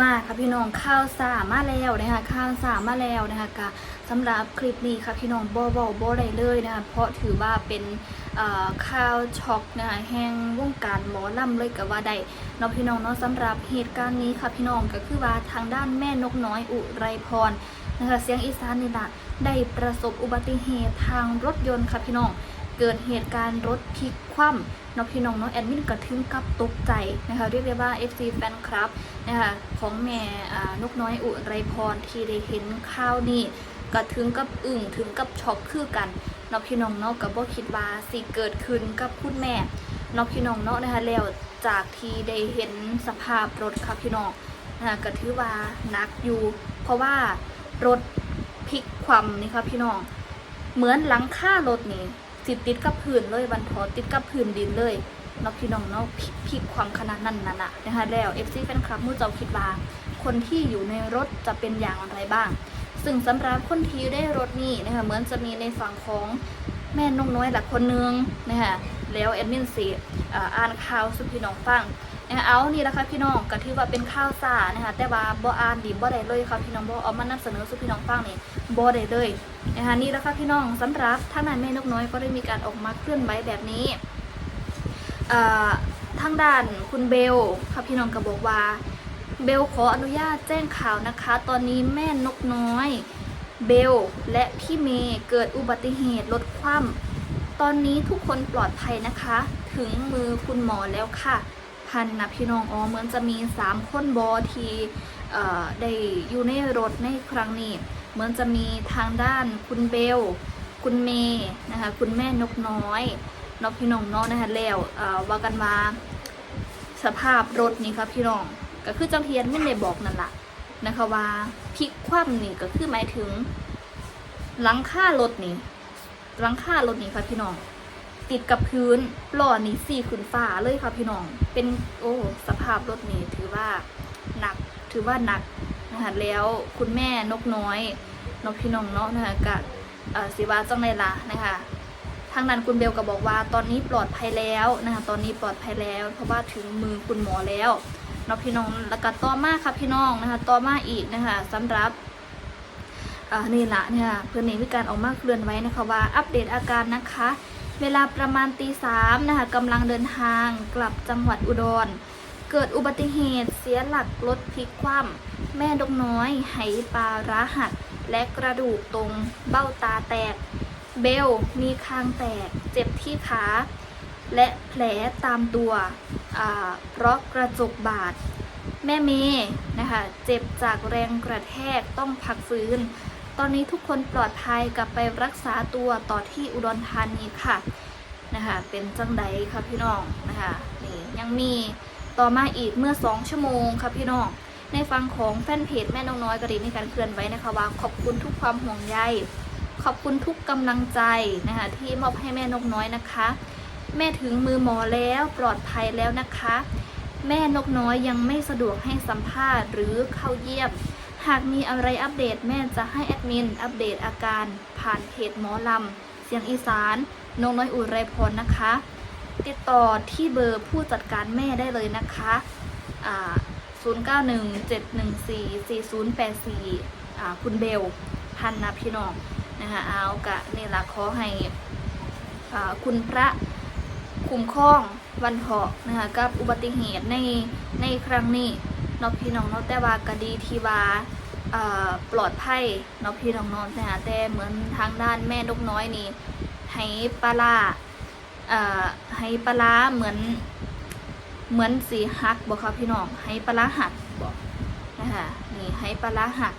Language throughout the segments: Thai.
มาค่ะพี่น้องข้าวสามาแล้วนะคะข้าวสามาแล้วนะคะกะสำหรับคลิปนี้ค่ะพี่น้องบ่บ่บ่ได้เลยนะคะเพราะถือว่าเป็นเอ่อข้าวช็อกนะคะแห่งวงการหมอลำเลยกับว่าได้เนาะพี่น้องเนาะสำหรับเหตุการณ์นี้ค่ะพี่น้องก็คือว่าทางด้านแม่นกน้อยอุไรพรนะคะเสียงอีสานนี่แหละได้ประสบอุบัติเหตุทางรถยนต์ค่ะพี่น้อง เกิดเหตุการณ์รถพลิกคว่ำนาะพี่น้องเนาะแอดมินก็ถึงกับตกใจนะคะเรียกได้ว่า FC แฟนคลับนะคะของแม่นกน้อยอุไรพรที่ได้เห็นข่าวนี้ก็ถึงกับอึ้งถึงกับช็อกคือกันนาะพี่น้องเนาะก็บ่คิดว่าสิเกิดขึ้นกับคุณแม่นาะพี่น้องเนาะนะคะแล้วจากที่ได้เห็นสภาพรถค่ะพี่น้องนะคะก็ถือว่านักอยู่ เพราะว่ารถพลิกคว่ำนี่ค่ะพี่น้องเหมือนหลังคารถนี่ สิติดกับพื้นเลยบันทอติดกับพื้นดินเลยนอกพี่น้องนอกพิกความขนาดนั้นนั่นน่ะนะคะแล้วเอฟซีแฟนคลับมู่เจ้าคิดว่าคนที่อยู่ในรถจะเป็นอย่างไรบ้าง ซึ่งสำหรับคนที่ได้รถนี้นะคะเหมือนจะมีในฝั่งของแม่นงน้อยหลักคนนึงนะคะแล้วแอดมินสีอ่าอ่านข่าวสุพี่น้องฟัง นะคะเอานี่แหละคะพี่น้องก็ถือว่าเป็นข่าวสานะคะแต่ว่าบ่อ่านดีบ่ได้เลยค่ะพี่น้องบ่เอามานำเสนอสุพี่น้องฟังนี่บ่ได้เลยนะคะนี่แหละคะพี่น้องสำหรับท่านนายแม่นกน้อยก็ได้มีการออกมาเคลื่อนไหวแบบนี้อ่าทางด้านคุณเบลค่ะพี่น้องก็บอกว่า เบลขออนุญาตแจ้งข่าวนะคะ ตอนนี้แม่นกน้อย เบลและพี่เมย์เกิดอุบัติเหตุรถคว่ำตอนนี้ทุกคนปลอดภัยนะคะ ถึงมือคุณหมอแล้วค่ะ พันนะพี่น้องอ๋อเหมือนจะมีสามคนบอที่ได้อยู่ในรถในครั้งนี้ เหมือนจะมีทางด้านคุณเบล คุณเมย์นะคะคุณแม่นกน้อยนกพี่น้องเนาะนะคะแล้วว่ากันมาสภาพรถนี่ครับพี่น้องก็คือจังเทียนไม่ได้บอกนั่นแหละนะคะว่าพลิกคว่ำนี่ก็คือหมายถึงหลังคารถนี่หลังคารถนี่ค่ะพี่น้อง ติดกับพื้นหล่อนี่สี่ขึ้นฟ้าเลยค่ะพี่น้อง เป็นโอ้สภาพรถนี่ถือว่าหนักถือว่าหนักนะคะแล้วคุณแม่นกน้อยนกพี่น้องเนาะนะคะกับเอ่อสิวาจังไรล่ะนะคะทางนั้นคุณเบลก็บอกว่าตอนนี้ปลอดภัยแล้วนะคะตอนนี้ปลอดภัยแล้ว เพราะว่าถึงมือคุณหมอแล้วเนาะพี่น้องแล้วก็ต่อมาค่ะพี่น้องนะคะต่อมาอีกนะคะสำหรับนี่ละเนี่ยเพื่อนเองมีการออกมาเคลื่อนไว้นะคะว่าอัปเดตอาการนะคะ เวลาประมาณตีสามนะคะกำลังเดินทางกลับจังหวัดอุดร เกิดอุบัติเหตุเสียหลักรถพลิกคว่ำแม่ดกน้อยไหปลาร้าหัก และกระดูกตรงเบ้าตาแตก เบลมีคางแตก เจ็บที่ขา และแผลตามตัวอ่าเพราะกระจกบาด แม่เมย์นะคะ เจ็บจากแรงกระแทกต้องพักฟื้น ตอนนี้ทุกคนปลอดภัยกลับไปรักษาตัวต่อที่อุดรธานีค่ะนะคะเป็นจังใดค่ะพี่น้องนะคะนี่ยังมีต่อมาอีกเมื่อ 2 ชั่วโมงค่ะพี่น้องในฟังของแฟนเพจแม่น้องน้อยกระดิ่งในการเคลื่อนไว้นะคะว่าขอบคุณทุกความห่วงใยขอบคุณทุกกำลังใจนะคะที่มอบให้แม่นกน้อยนะคะ แม่ถึงมือหมอแล้วปลอดภัยแล้วนะคะ แม่นกน้อยยังไม่สะดวกให้สัมภาษณ์หรือเข้าเยี่ยม หากมีอะไรอัปเดตแม่จะให้แอดมิน อัปเดตอาการผ่านเพจหมอลำ เสียงอีสานนงน้อยอุไรพรนะคะ ติดต่อที่เบอร์ผู้จัดการแม่ได้เลยนะคะ0917144084 คุณเบล พันนะพี่น้องนะคะเอากะนี่ละขอให้อ่าคุณพระคุ้มครองวันเถาะนะคะกับอุบัติเหตุในในครั้งนี้ เนาะพี่น้องเนาะแต่ว่าก็ดีที่ว่าปลอดภัยเนาะพี่น้องเนาะแต่แต่เหมือนทางด้านแม่นกน้อยนี่ให้ปลาให้ปลาเหมือนเหมือนสีหักบอกค่ะพี่น้องให้ปลาหักบอกนะคะนี่ให้ปลาหัก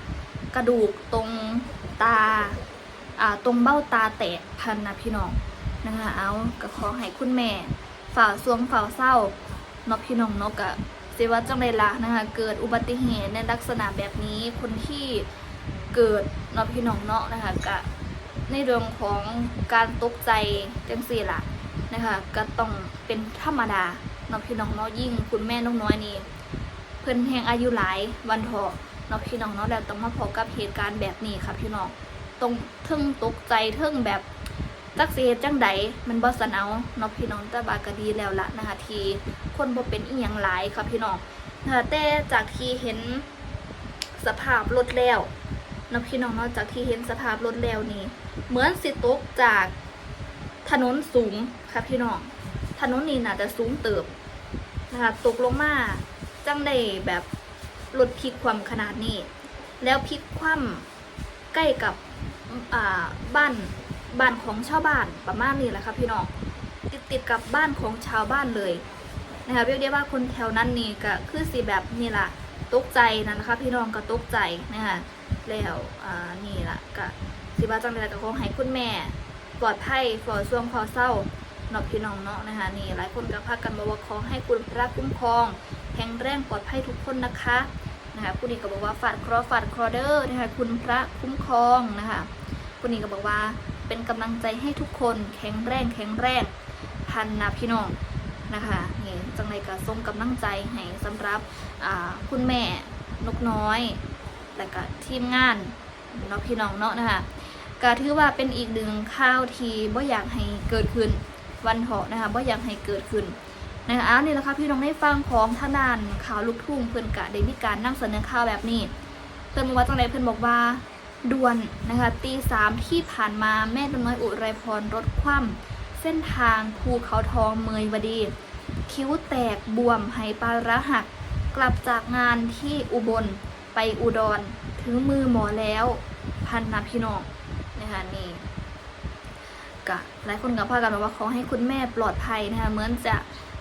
กระดูกตรงตาอ่าตรงเบ้าตาแตกพันนะพี่น้องนะคะเอาก็ขอให้คุณแม่ฝ่าสวงฝ่าเศร้าเนาะพี่น้องเนาะกะ สิว่าจังไรละนะคะ เกิดอุบัติเหตุในลักษณะแบบนี้คนที่เกิดนาะพี่น้องเนาะนะคะกะในเรื่องของการตกใจจังสี่ละนะคะก็ต้องเป็นธรรมดานาะพี่น้องเนาะยิ่งคุณแม่น้องน้อยนี่เพิ่นแห่งอายุหลายวันเถาะนาะพี่น้องเนาะแล้วต้องมาพบกับเหตุการณ์แบบนี้ค่ะพี่น้องต้องทึ่งตกใจทึ่งแบบ จักเสียจังใดมันบ่สนเอาเนาะพี่น้องแต่บากก็ดีแล้วละนะคะทีคนบ่เป็นอีหยังหลายค่ะพี่น้องนะคะแต่จากที่เห็นสภาพรถแล้วนะพี่น้องเนาะจากที่เห็นสภาพรถแล้วนี่ เหมือนสิตกจากถนนสูงค่ะพี่น้องถนนนี้น่าจะสูงเติบนะคะตกลงมาจังได้แบบรถพลิกความขนาดนี้ แล้วพลิกคว่ำใกล้กับบ้าน บ้านของชาวบ้านประมาณนี้แหละค่ะพี่น้องติดติดกับบ้านของชาวบ้านเลยนะคะเรียกได้ว่าคนแถวนั้นนี่ก็คือสิแบบนี่แหละตกใจนั่นนะคะพี่น้องก็ตกใจนะคะแล้วอ่านี่ละก็สิว่าจังเลยก็ขอให้คุณแม่ ปลอดภัยปลอดช่วงพอเศร้าเนาะพี่น้องเนาะนะคะนี่หลายคนก็พากันบอกว่าขอให้คุณพระคุ้มครองแข็งแรงปลอดภัยทุกคนนะคะนะคะผู้นี้ก็บอกว่าฝาดคราะห์ฝาดคราะห์เด้อนะคะคุณพระคุ้มครองนะคะผู้นี้ก็บอกว่า เป็นกำลังใจให้ทุกคนแข็งแรงแข็งแรงพันนะพี่น้องนะคะนี่จังไรก็ส่งกำลังใจให้สำหรับคุณแม่นกน้อย และก็ทีมงานเนาะพี่น้องเนาะนะคะก็ถือว่าเป็นอีกหนึ่งข่าวทีบ่อยากให้เกิดขึ้นวันเถาะนะคะบ่อยากให้เกิดขึ้นนะคะอ้าวนี่แหละค่ะพี่น้องได้ฟังของทางด้านข่าวลูกทุ่งเพิ่อนกะได้มีการนั่งเสนอข่าวแบบนี้เพิ่นบอกว่าจังไดเพิ่นบอกว่า ด่วนนะคะตีสามที่ผ่านมาแม่นกน้อยอุไรพรรถคว่ำเส้นทางภูเขาทองเมยวดี คิ้วแตกบวมไหปลาระหัก กลับจากงานที่อุบลไปอุดร ถึงมือหมอแล้ว พันนะพี่น้องนะคะนี่กะหลายคนก็พากันบอกว่าขอให้คุณแม่ปลอดภัยนะคะเหมือนจะ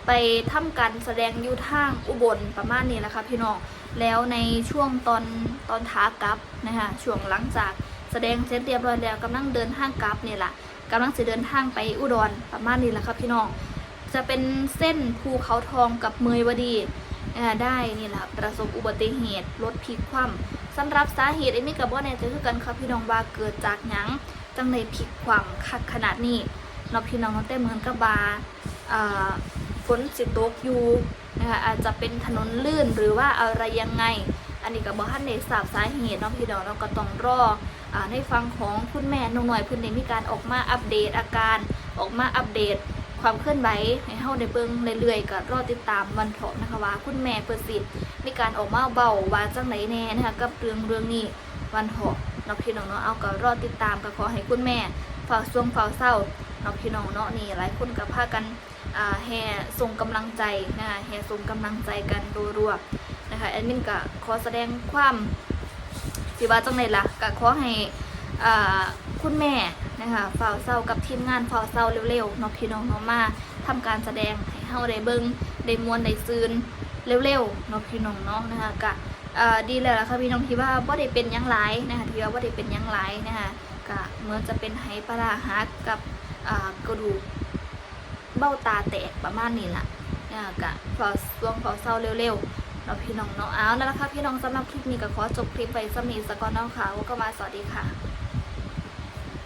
ไปทำการแสดงอยู่ทางอุบลประมาณนี้แหละค่ะพี่น้องแล้วในช่วงตอนตอนท้ากลับนะคะช่วงหลังจากแสดงเสร็จเรียบร้อยแล้วกำลังเดินทางกลับนี่แหละกำลังจะเดินทางไปอุดรประมาณนี้แหละค่ะพี่น้องจะเป็นเส้นภูเขาทองกับเมยวดีได้นี่แหละประสบอุบัติเหตุรถพลิกคว่ำสำหรับสาเหตุเอมี่กับว่าแน่ใจคือกันครับพี่น้องว่าเกิดจากหยังจังในพลิกความคักขนาดนี้เนาพี่น้องเต่เหมือนกับบาอ่า ฝนสิตกอยู่นะคะอาจจะเป็นถนนลื่นหรือว่าอะไรยังไง อันนี้กับบ่ทันได้ทราบสาเหตุเนาะพี่น้องเราก็ต้องรออ่าในฟังของคุณแม่นงหน่อยเพิ่นได้มีการออกมาอัปเดตอาการออกมาอัปเดตความเคลื่อนไหวให้เฮาได้เบิ่งเรื่อยๆก็รอติดตามวันเถาะนะคะว่าคุณแม่เปิดสิมีการออกมาเบาว่าจังไหนแน่นะคะกับเรื่องเรื่องนี้วันเถาะเนาะพี่น้องเนาะเอาก็รอติดตามก็ขอให้คุณแม่ฝ้าช่วงฝ้าเศร้าเนาะพี่น้องเนาะนี่หลายคนก็พากัน แห่ส่งกำลังใจนะคะแห่ส่งกำลังใจกันรัวๆนะคะแอดมินก็ขอแสดงความสิว่าจังไหนล่ะก็ขอให้อ่าคุณแม่นะคะฝ้าเศร้ากับทีมงานฝ้าเศร้าเร็วๆเนาะพี่น้องเนาะมาทำการแสดงให้เฮาได้เบิ่งได้มวนได้ซืนเร็วๆเนาะพี่น้องเนาะนะคะกะเอ่อดีแล้วล่ะค่ะพี่น้องที่ว่าบ่ได้เป็นยังหลายนะคะที่ว่าบ่ได้เป็นยังหลายนะคะกะเหมือนจะเป็นไหปลาร้าหักกับกระดูก เบ้าตาแตกประมาณนี้ล่ะนะคะกะพอสวงพอเศร้าเร็วๆเราพี่น้องเนาะเอาแล้วนะคะพี่น้องสำหรับคลิปนี้ก็ขอจบคลิปไปสมีสกอนเนาะค่ะว่าก็มาสวัสดีค่ะ